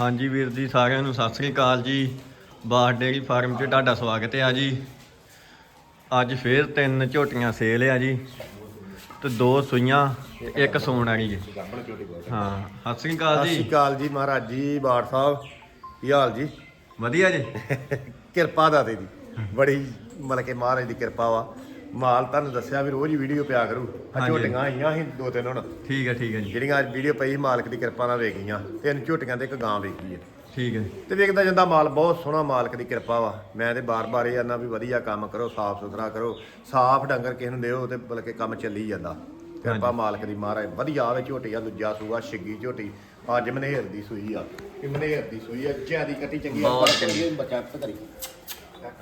ਹਾਂਜੀ ਵੀਰ ਜੀ ਸਾਰਿਆਂ ਨੂੰ ਸਤਿ ਸ੍ਰੀ ਅਕਾਲ ਜੀ। ਬਾਰ ਡੇਰੀ ਫਾਰਮ 'ਚ ਤੁਹਾਡਾ ਸਵਾਗਤ ਹੈ ਜੀ। ਅੱਜ ਫੇਰ ਤਿੰਨ ਝੋਟੀਆਂ ਸੇਲ ਆ ਜੀ ਤੇ ਦੋ ਸੂਈਆਂ ਤੇ ਇੱਕ ਸੂਣ ਵਾਲੀ ਜੀ। ਹਾਂ ਸਤਿ ਸ੍ਰੀ ਅਕਾਲ ਸਤਿ ਸ਼੍ਰੀ ਜੀ ਅਕਾਲ ਜੀ ਮਹਾਰਾਜ ਜੀ ਬਾੜ ਸਾਹਿਬ ਕੀ ਹਾਲ ਜੀ? ਵਧੀਆ ਜੀ। ਕਿਰਪਾ ਦਾਤੇ ਦੀ ਬੜੀ ਮਤਲਬ ਕਿ ਮਹਾਰਾਜ ਦੀ ਕਿਰਪਾ ਵਾ। ਮਾਲ ਤੁਹਾਨੂੰ ਦੱਸਿਆ ਵੀ ਰੋਜ਼ ਹੀ ਵੀਡੀਓ ਪਿਆ ਕਰੂ। ਆ ਹਾਂਜੀ। ਝੋਟੀਆਂ ਆਈਆਂ ਸੀ ਦੋ ਤਿੰਨ ਹੁਣ। ਠੀਕ ਹੈ ਠੀਕ ਹੈ ਜੀ। ਜਿਹੜੀਆਂ ਅੱਜ ਵੀਡੀਓ ਪਈ ਮਾਲਕ ਦੀ ਕਿਰਪਾ ਨਾਲ ਵੇਖ ਗਈਆਂ। ਤਿੰਨ ਝੋਟੀਆਂ ਤੇ ਇੱਕ ਗਾਂ ਵੇਖ ਗਈ ਹੈ। ਠੀਕ ਹੈ। ਤੇ ਵੇਖਦਾ ਜਾਂਦਾ ਮਾਲ ਬਹੁਤ ਸੋਹਣਾ ਮਾਲਕ ਦੀ ਕਿਰਪਾ ਵਾ। ਮੈਂ ਤੇ ਬਾਰ-ਬਾਰ ਇਹ ਆਨਾ ਵੀ ਵਧੀਆ ਕੰਮ ਕਰੋ ਸਾਫ਼ ਸੁਥਰਾ ਕਰੋ। ਸਾਫ਼ ਡੰਗਰ ਕਿਸੇ ਨੂੰ ਦਿਓ ਤੇ ਬਲਕਿ ਕੰਮ ਚੱਲੀ ਜਾਂਦਾ। ਕਿਰਪਾ ਮਾਲਕ ਦੀ ਮਹਾਰਾਜ। ਵਧੀਆ ਆਵੇ ਝੋਟੀ ਆ ਦੂਜਾ ਸੂਆ ਛਿੱਗੀ ਝੋਟੀ। ਅੱਜ ਮਨੇਰ ਦੀ ਸੂਈ ਆ। ਇਹ ਮਨੇਰ ਦੀ ਸੂਈ ਆ। ਜਿਆਦੀ ਕੱਟੀ ਚੰਗੀ ਆ ਬਹੁਤ ਚੰਗੀ ਬੱਚਾ ਕਰੀ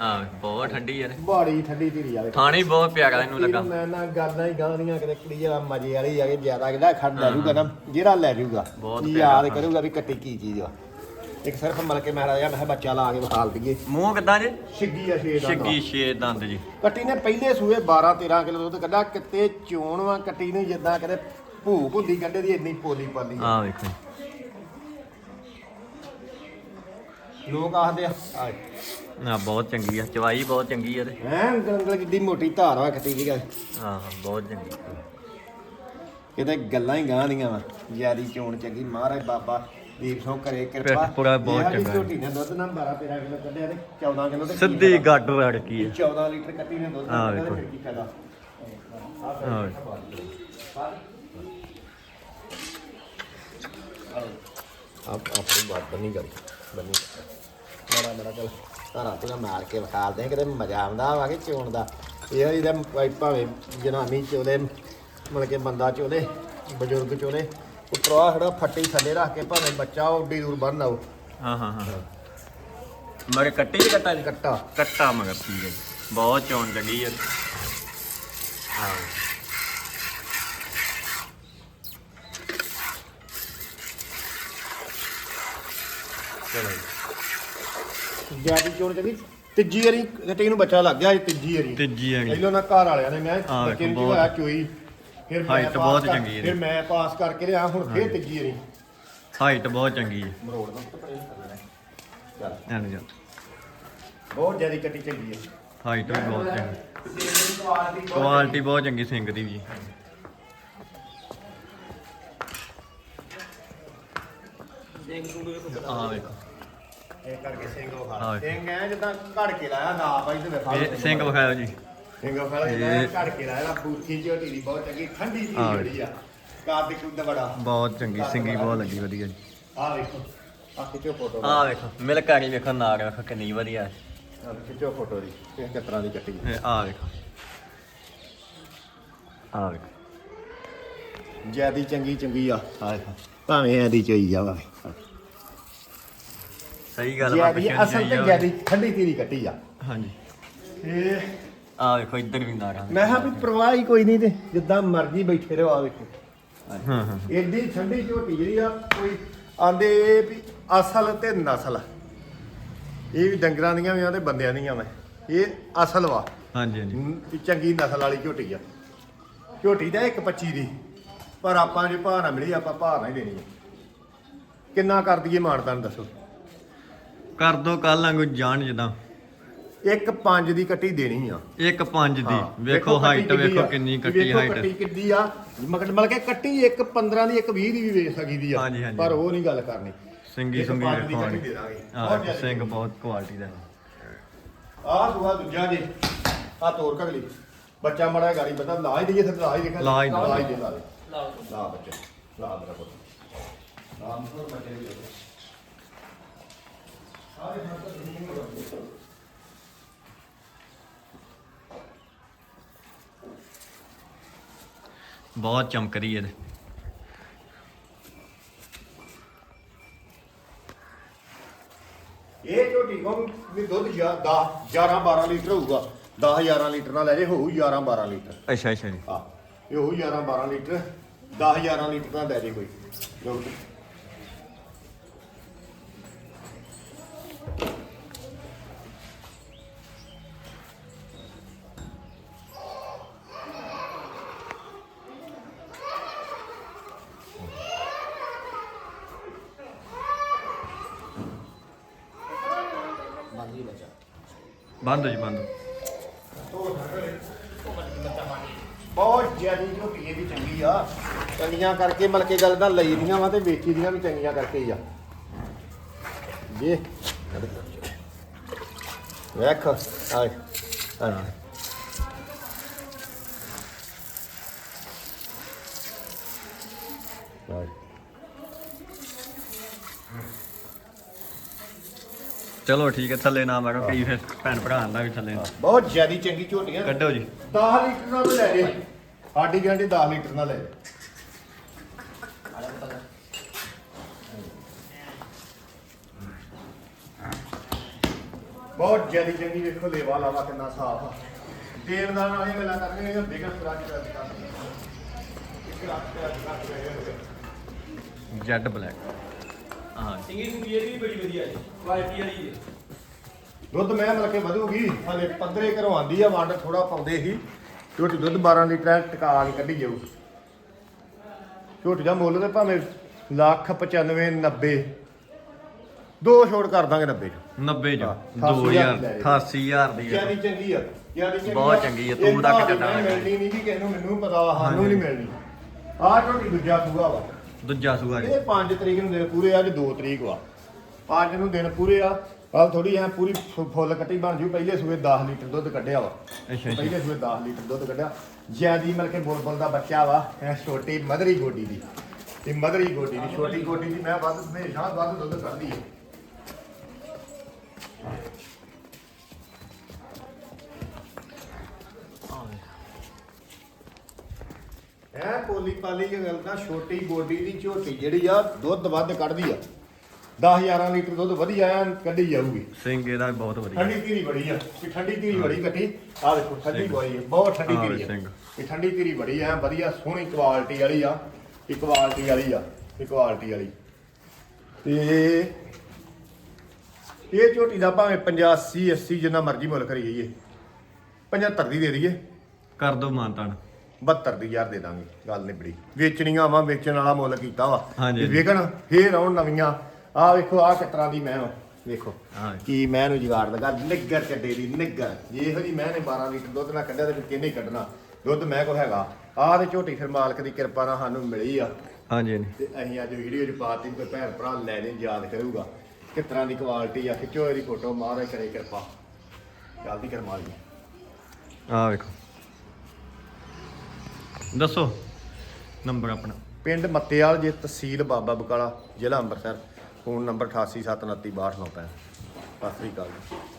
ਹਾਂ ਬਹੁਤ ਠੰਡੀ ਯਾਰ। ਬਾੜੀ ਠੰਡੀ ਧੀਰੀ ਆਵੇ ਖਾਣੀ ਬਹੁਤ ਪਿਆਰਾ ਇਹਨੂੰ ਲੱਗਾ। ਮੈਂ ਨਾ ਗਾਲਾਂ ਹੀ ਗਾਉਂਦੀਆਂ ਕਿਤੇ ਕੁੜੀ ਆ ਮਜੇ ਵਾਲੀ ਆ ਕੇ ਜ਼ਿਆਦਾ ਕਿਹਦਾ ਖੜ ਲੈ ਜੂਗਾ ਨਾ ਜਿਹੜਾ ਲੈ ਜੂਗਾ। ਬਹੁਤ ਯਾਦ ਕਰੂਗਾ ਵੀ ਕੱਟੀ ਕੀ ਚੀਜ਼ ਆ। ਇੱਕ ਸਿਰਫ ਮਲ ਕੇ ਮੈਂ ਰਾਜਾ ਮੈਂ ਬੱਚਾ ਲਾ ਕੇ ਵਿਖਾਲ ਦਈਏ। ਮੂੰਹ ਕਿੱਦਾਂ ਜੀ? ਛਿੱਗੀ ਆ ਛੇ ਦਾ ਛਿੱਗੀ ਛੇ ਦੰਦ ਜੀ। ਕੱਟੀ ਨੇ ਪਹਿਲੇ ਸੂਏ 12 13 ਕਿਲੋ ਦੁੱਧ ਕੱਢਾ ਕਿਤੇ ਚੋਣ ਵਾ ਕੱਟੀ ਨੇ ਜਿੱਦਾਂ ਕਦੇ ਭੂਕ ਹੁੰਦੀ ਗੰਡੇ ਦੀ ਇੰਨੀ ਪੋਲੀ ਪਾਲੀ ਆਹ ਵੇਖੋ। ਲੋਕ ਆਖਦੇ ਆ ਨਾ ਬਹੁਤ ਚੰਗੀ ਆ ਚਵਾਈ ਬਹੁਤ ਚੰਗੀ ਆ ਤੇ ਹੈਂ ਗੰਗਲ ਕਿੱਡੀ ਮੋਟੀ ਧਾਰ ਵਾ ਕੱਟੀ ਦੀ ਗੱਲ ਹਾਂ ਬਹੁਤ ਚੰਗੀ ਕਿਤੇ ਗੱਲਾਂ ਹੀ ਗਾਂ ਦੀਆਂ ਵਾ ਯਾਰੀ ਚੋਣ ਚੰਗੀ ਮਹਾਰਾਜ ਬਾਬਾ ਦੀਪ ਸਿੰਘ ਕਰੇ ਕਿਰਪਾ ਪੂਰਾ ਬਹੁਤ ਆ ਚੰਗਾ। ਝੋਟੀ ਨੇ ਦੁੱਧ ਨਾ 12 13 ਕਿਲੋ ਕੱਢਿਆ ਤੇ 14 ਕਿਲੋ ਤੇ ਕੀ ਸਿੱਧੀ ਫਾਇਦਾ? ਗੱਡ ਰੜਕੀ ਆ 14 ਲੀਟਰ ਕੱਟੀ ਨੇ ਦੁੱਧ ਆਹ ਕੱਢਿਆ ਤੇ ਵੇਖੋ। ਕੀ ਫਾਇਦਾ ਆਹ ਵੇਖੋ। ਆਪ ਆਪਣੀ ਬਾਤ ਬੰਨੀ ਕਰੀ ਬੰਨੀ ਬੜਾ ਬੜਾ ਚਲ ਤਾਰਾ ਤੂੰ ਮਾਰ ਕੇ ਵਿਖਾਲ ਦੇ ਕਿਤੇ ਮਜ਼ਾ ਆਉਂਦਾ ਵਾ ਕਿ ਚੋਣ ਦਾ। ਇਹ ਇਹਦਾ ਭਾਈ ਭਾਵੇਂ ਜਨਾਨੀ ਚੋਲੇ ਮਤਲਬ ਕਿ ਬੰਦਾ ਚੋਲੇ ਬਜ਼ੁਰਗ ਚੋਲੇ ਉਪਰੋਂ ਖੜਾ ਫੱਟੀ ਥੱਲੇ ਰੱਖ ਕੇ ਭਾਵੇਂ ਬੱਚਾ ਉਹ ਉੱਡੀ ਦੂਰ ਬੰਨ ਆਓ ਹਾਂ ਹਾਂ। ਹਾਂ। ਮਗਰ ਕੱਟੀ ਜੀ ਕੱਟਾ ਜੀ? ਕੱਟਾ। ਕੱਟਾ ਮਗਰ ਠੀਕ ਹੈ ਜੀ। ਬਹੁਤ ਚੋਣ ਚੰਗੀ ਆ। ਹਾਂ। ਚਲੋ ਜੀ। ਜਿਆਦੀ ਚੋਣ ਚੰਗੀ? ਤੀਜੀ ਵਾਰੀ ਕੱਟੀ ਨੂੰ ਬੱਚਾ ਲੱਗ ਗਿਆ ਇਹ ਤੀਜੀ ਵਾਰੀ। ਤੀਜੀ ਆ ਗਈ। ਪਹਿਲੋਂ ਨਾ ਘਰ ਵਾਲਿਆਂ ਨੇ ਮੈਂ ਹਾਂ, ਬੱਚੇ ਨੂੰ ਬਹੁਤ- ਹੋਇਆ ਚੋਈ ਫਿਰ ਮੈਂ ਹਾਈਟ ਪਾਸ ਬਹੁਤ ਕਰ- ਚੰਗੀ ਇਹਦੀ। ਫਿਰ ਮੈਂ ਪਾਸ ਕਰਕੇ ਲਿਆ ਹੁਣ ਫੇਰ ਤੀਜੀ ਵਾਰੀ। ਹਾਈਟ ਬਹੁਤ ਚੰਗੀ ਹੈ ਮਰੋੜ ਦਾ ਚੱਲ। ਐਨੂੰ ਜਾ। ਬਹੁਤ ਜਿਆਦੀ ਕੱਟੀ ਚੰਗੀ ਹੈ ਹਾਈਟ ਵੀ ਬਹੁਤ ਚੰਗੀ। ਕੁਆਲਿਟੀ ਬਹੁਤ ਚੰਗੀ। ਸਿੰਘ ਦੀ ਵੀ ਆਹ ਵੇਖੋ। ਇਹ ਕਰਕੇ ਸਿੰਘ ਹਾਂ। ਵਿਖਾ ਸਿੰਘ ਐ ਜਿੱਦਾਂ ਘੜ ਕੇ ਲਾਇਆ ਨਾ ਬਾਈ ਤੇ ਵਿਖਾ ਇਹ ਸਿੰਘ ਵਿਖਾਓ ਜੀ। ਸਿੰਘ ਵਿਖਾ ਜਿੱਦਾਂ ਘੜ ਕੇ ਲਾਇਆ ਬੂਥੀ ਝੋਟੀ ਦੀ ਬਹੁਤ ਚੰਗੀ ਠੰਡੀ ਦੀ ਹਾਂ। ਜਿਹੜੀ ਆ। ਕਾਰਤਿਕ ਦਾ ਬੜਾ। ਬਹੁਤ ਚੰਗੀ ਸਿੰਗੀ ਬਹੁਤ ਲੱਗੀ ਵਧੀਆ ਜੀ। ਆ ਵੇਖੋ ਆ ਖਿੱਚੋ ਫੋਟੋ ਆਹ ਵੇਖੋ ਮਿਲਕ ਆ ਗਈ ਵੇਖੋ ਨਾਗ ਵੇਖੋ ਕਿੰਨੀ ਵਧੀਆ। ਹੈ ਆਹ ਖਿੱਚੋ ਫੋਟੋ ਦੀ ਇਹ ਕਿਸ ਤਰ੍ਹਾਂ ਦੀ ਕੱਟੀ ਇਹ ਆਹ ਵੇਖੋ। ਆਹ ਵੇਖੋ। ਜਿਆਦੀ ਚੰਗੀ ਚੰਗੀ ਆ। ਆ ਵੇਖੋ ਭਾਵੇਂ ਐਦੀ ਚੋਈ ਜਾਵਾ। ਸਹੀ ਗੱਲ ਜਿਆਦੀ ਪਿੱਛੇ ਅਸਲ ਤੇ ਜਿਆਦੀ ਠੰਡੀ ਤੀਰੀ ਕੱਟੀ ਆ। ਹਾਂਜੀ। ਇਹ ਆਹ ਵੇਖੋ ਇੱਧਰ ਵੀ ਆ ਮੈਂ ਕਿਹਾ ਵੀ ਪਰਵਾਹ ਹੀ ਕੋਈ ਨਹੀਂ ਤੇ ਜਿੱਦਾਂ ਮਰਜ਼ੀ ਬੈਠੇ ਰਹੋ ਆ ਵੇਖੋ। ਹਾਂ ਹਾਂ ਏਡੀ ਠੰਡੀ ਝੋਟੀ ਜਿਹੜੀ ਆ ਕੋਈ ਆਂਦੇ ਵੀ ਅਸਲ ਤੇ ਨਸਲ ਇਹ ਵੀ ਡੰਗਰਾਂ ਦੀਆਂ ਵੀ ਆ ਤੇ ਬੰਦਿਆਂ ਦੀਆਂ ਵਾ। ਇਹ ਅਸਲ ਵਾ। ਹਾਂਜੀ ਹਾਂਜੀ। ਚੰਗੀ ਨਸਲ ਵਾਲੀ ਝੋਟੀ ਆ। ਝੋਟੀ ਦਾ ਇੱਕ 25 ਦੀ ਪਰ ਆਪਾਂ ਜੇ ਭਾਅ ਨਾ ਮਿਲੀ ਆਪਾਂ ਭਾਅ ਨਾ ਹੀ ਦੇਣੀ ਆ। ਕਿੰਨਾ ਕਰ ਦਈਏ ਮਾਨਤਾਨ ਦੱਸੋ? ਕਰ ਦੋ ਕੱਲ ਵਾਂਗੂ ਜਾਣ ਜਦਾਂ। ਇੱਕ 5 ਦੀ ਕੱਟੀ ਦੇਣੀ ਆ। ਇੱਕ ਪੰਜ ਦੀ। ਹਾਂ, ਵੇਖੋ ਕੱਟੀ ਹਾਈਟ ਕਿੱਡੀ ਵੇਖੋ ਆ। ਕਿੰਨੀ ਕੱਟੀ ਵੇਖੋ ਕੱਟੀ ਹਾਈਟ ਕਿੱਡੀ ਆ। ਮਗਰ ਮਤਲਬ ਕਿ ਕੱਟੀ ਇੱਕ 15 ਦੀ ਇੱਕ 20 ਦੀ ਵੀ ਵੇਚ ਸਕਦੀ ਆ। ਹਾਂਜੀ, ਹਾਂਜੀ। ਪਰ ਉਹ ਨਹੀਂ ਗੱਲ ਕਰਨੀ। ਸਿੰਗੀ ਇੱਕ ਸੁੰਗੀ ਪੰਜ ਦੀ ਵੇਖੋ ਕੱਟੀ ਦੇ ਦਾਂਗੇ। ਹਾਂ ਬਹੁਤ ਜ਼ਿਆਦਾ ਸਿੰਘ ਬਹੁਤ ਕੁਆਲਿਟੀ ਦਾ। ਆਹ ਸੁਆ ਦੂਜਾ ਜੇ। ਆ ਤੋਰ ਕਗਲੀ ਬੱਚਾ ਮੜਾ ਗਾੜੀ ਬੰਦਾ ਲਾ ਹੀ ਦਈਏ ਫਿਰ ਲਾ ਹੀ ਦੇਖਾ ਲਾ ਹੀ। ਲਾ ਹੀ ਦੇ ਲਾ ਦੇ ਲਾ ਬੱਚਾ। ਲਾ ਮੇਰਾ ਪੁੱਤ। ਲਾ ਮਸਰ ਬੱਚੇ ਵੀ ਦੇ ਸਾਰੇ ਬਹੁਤ ਚਮਕਦੀ ਹੈ ਇਹ ਝੋਟੀ ਕੋਲ ਵੀ ਦੁੱਧ 10 11 12 ਲੀਟਰ ਹੋਊਗਾ। 10 11 ਲੀਟਰ ਨਾਲ ਲੈ ਜੇ ਹੋਊ 11 12 ਲੀਟਰ। ਅੱਛਾ ਅੱਛਾ ਜੀ। ਆ ਇਹ ਹੋਊ 11 12 ਲੀਟਰ। 10 11 ਲੀਟਰ ਦਾ ਲੈ ਜੇ ਕੋਈ। ਦੁੱਧ ਬੰਦ ਜੀ ਬੰਦ। ਬਹੁਤ ਜ਼ਿਆਦੀ ਝੋਟੀ ਇਹ ਵੀ ਚੰਗੀ ਆ। ਚੰਗੀਆਂ ਕਰਕੇ ਮਤਲਬ ਕਿ ਗੱਲ ਦਾ ਲਈ ਦੀਆਂ ਵਾ ਤੇ ਵੇਚੀ ਦੀਆਂ ਵੀ ਚੰਗੀਆਂ ਕਰਕੇ ਹੀ ਆ। ਜੇ ਵੇਖ ਆਏ ਆਏ ਆਏ। ਚਲੋ ਠੀਕ ਹੈ ਥੱਲੇ ਨਾ ਮਾਰੋ ਕਈ ਫਿਰ ਭੈਣ ਭਰਾ ਦਾ ਵੀ ਥੱਲੇ ਬਹੁਤ ਜ਼ਿਆਦੀ ਚੰਗੀ ਝੋਟੀਆਂ ਕੱਢੋ ਜੀ 10 ਲੀਟਰ ਨਾਲ ਲੈ ਜੇ ਸਾਡੀ ਗਾਂਡੀ 10 ਲੀਟਰ ਨਾਲ ਲੈ ਜੇ ਬਹੁਤ ਜਿਆਦੀ ਚੰਗੀ ਵੇਖੋ ਲੇਵਾ ਲਾਵਾ ਕਿੰਨਾ ਸਾਫ਼ ਆ ਦੇਵਦਾਨ ਵਾਲੀ ਗੱਲਾਂ ਕਰਦੇ ਨੇ ਬੇਗਨ ਫਰਾਜ ਕਰ ਦਿੱਤਾ ਇੱਕ ਰਾਤ ਤੇ ਅੱਜ ਰਹੇ ਜੈਡ ਬਲੈਕ ਹਾਂ। ਸਿੰਗੀ ਸੁੰਗੀ ਇਹਦੀ ਵੀ ਬੜੀ ਵਧੀਆ ਹੈ ਕੁਆਲਿਟੀ ਵਾਲੀ ਹੈ ਦੁੱਧ ਮੈਂ ਮਤਲਬ ਕਿ ਵਧੂਗੀ ਹਲੇ 15 ਘਰੋਂ ਆਂਦੀ ਆ ਵੰਡ ਥੋੜਾ ਪਾਉਂਦੇ ਸੀ। ਝੋਟੀ ਦੁੱਧ 12 ਲੀਟਰ ਟਿਕਾ ਕੇ ਕੱਢੀ ਜਾਊ। ਝੋਟੀ ਦਾ ਮੁੱਲ ਤੇ ਭਾਵੇਂ ਲੱਖ 95 90 ਦੋ ਛੋੜ ਕਰ ਦਾਂਗੇ 90 ਚ। 90 ਜੋ ਹਾਂ, 2000 ਲੈ ਜੀ। 88000 ਦੀ ਜਿਆਦੀ ਹੈ ਚੰਗੀ ਆ। ਜਿਆਦੀ ਚੰਗੀ ਬਹੁਤ। ਚੰਗੀ ਆ, ਤੂੰ ਤੱਕ ਮੈਂ ਲੱਗਾ। ਮਿਲਣੀ ਨਹੀਂ ਜੀ ਕਿਸੇ ਨੂੰ ਮੈਨੂੰ ਪਤਾ ਵਾ ਸਾਨੂੰ ਨਹੀਂ ਮਿਲਣੀ। ਆਹ ਝੋਟੀ ਦੂਜਾ ਸੂਆ ਵਾ। ਦੂਜਾ ਸੂਆ ਜੀ। ਇਹ 5 ਤਰੀਕ ਨੂੰ ਦਿਨ ਪੂਰੇ ਆ ਅੱਜ 2 ਤਰੀਕ ਵਾ? 5 ਨੂੰ ਦਿਨ ਪੂਰੇ ਆ। ਕੱਲ ਥੋੜੀ ਐ ਪੂਰੀ ਫੁ- ਫੁੱਲ ਕੱਟੀ ਬਣ ਜੂ। ਪਹਿਲੇ ਸੂਏ 10 ਲੀਟਰ ਦੁੱਧ ਕੱਢਿਆ ਵਾ। ਅੱਛਾ ਪਹਿਲੇ ਸੂਏ 10 ਲੀਟਰ ਦੁੱਧ ਕੱਢਿਆ। ਜਿਆਦੀ ਮਤਲਬ ਕਿ ਬੁਲਬੁਲ ਦਾ ਬੱਚਾ ਵਾ। ਐ ਛੋਟੀ ਮਧਰੀ ਗੋਡੀ ਦੀ। ਇਹ ਮਧਰੀ ਗੋਡੀ ਦੀ। ਛੋਟੀ ਗੋਡੀ ਦੀ ਮੈਂ ਵੱਧ ਹਮੇਸ਼ਾ ਵੱਧ ਦੁੱਧ ਕੱਢਦੀ ਹੈ ਐ ਪੋਲੀ ਦੀ ਗੱਲ ਤਾਂ ਛੋਟੀ ਗੋਡੀ ਦੀ ਝੋਟੀ ਜਿਹੜੀ ਆ ਦੁੱਧ ਵੱਧ ਕੱਢਦੀ ਆ। 10 11 ਲੀਟਰ ਦੁੱਧ ਵਧੀਆ ਐਨ ਕੱਢੀ ਜਾਊਗੀ। ਸਿੰਘ ਇਹਦਾ ਵੀ ਬਹੁਤ ਵਧੀਆ। ਠੰਡੀ ਧੀਰੀ ਬੜੀ ਆ। ਕਿ ਠੰਡੀ ਧੀਰੀ ਬੜੀ ਕੱਟੀ। ਆ ਦੇਖੋ ਠੰਡੀ। ਬੜੀ ਆ ਬਹੁਤ ਠੰਡੀ ਹਾਂ, ਧੀਰੀ ਆ। ਸਿੰਘ। ਇਹ ਠੰਡੀ ਧੀਰੀ ਬੜੀ ਆ ਵਧੀਆ ਸੋਹਣੀ ਕੁਆਲਿਟੀ ਵਾਲੀ ਆ। ਇਹ ਕੁਆਲਿਟੀ ਵਾਲੀ ਆ ਇਹ ਕੁਆਲਿਟੀ ਵਾਲੀ। ਤੇ ਇਹ ਝੋਟੀ ਦਾ ਭਾਵੇਂ 85 80 ਜਿੰਨਾ ਮਰਜ਼ੀ ਮੁੱਲ ਕਰੀ ਜਾਈਏ। 75 ਦੀ ਦੇ ਦਈਏ। ਕਰ ਦੋ ਮਾਨਤਾਨ। 72 ਦੀ ਦਾਂਗੇ ਗੱਲ ਨਿਬੜੀ। ਵੇਚਣੀਆਂ ਵਾ ਵੇਚਣ ਵਾਲਾ ਮੁੱਲ ਕੀਤਾ ਵਾ। ਹਾਂਜੀ। ਤੇ ਵੇਖਣ ਫੇਰ ਆਉਣ ਨਵੀਆਂ। ਆ ਵੇਖੋ ਆ ਤਰ੍ਹਾਂ ਦੀ ਮੈਂ ਵੇਖੋ ਹਾਂ ਕੀ ਮੈਂ ਨੂੰ ਜੁਗਾੜ ਲਗਾ ਨਿੱਗਰ ਚੱਡੇ ਦੀ ਨਿੱਗਰ ਜੇ ਇਹੋ ਜੀ ਮੈਂ ਨੇ 12 ਲੀਟਰ ਦੁੱਧ ਨਾ ਕੱਢਿਆ ਤੇ ਫਿਰ ਕਿਹਨੇ ਕੱਢਣਾ? ਦੁੱਧ ਮੈਂ ਕੋ ਹੈਗਾ। ਆਹ ਤੇ ਝੋਟੀ ਫਿਰ ਮਾਲਕ ਦੀ ਕਿਰਪਾ ਨਾਲ ਸਾਨੂੰ ਮਿਲੀ ਆ। ਹਾਂਜੀ ਹਾਂਜੀ। ਤੇ ਅਸੀਂ ਅੱਜ ਵੀਡੀਓ 'ਚ ਪਾਤੀ ਕੋਈ ਭੈਣ ਭਰਾ ਲੈ ਦੇ ਯਾਦ ਕਰੂਗਾ। ਕਿਸ ਤਰ੍ਹਾਂ ਦੀ ਕੁਆਲਿਟੀ ਆ ਖਿੱਚੋ ਇਹਦੀ ਫੋਟੋ ਮਾਰੇ ਕਰੇ ਕਿਰਪਾ। ਜਲਦੀ ਕਰਮਾ ਲਈ ਆ ਵੇਖੋ। ਦੱਸੋ। ਨੰਬਰ ਆਪਣਾ। ਪਿੰਡ ਮੱਤੇਵਾਲ ਜੇ ਤਹਿਸੀਲ ਬਾਬਾ ਬਕਾਲਾ, ਜ਼ਿਲ੍ਹਾ ਅੰਮ੍ਰਿਤਸਰ। ਫੋਨ ਨੰਬਰ 8879329295 ਸਤਿ ਸ੍ਰੀ ਅਕਾਲ ਜੀ।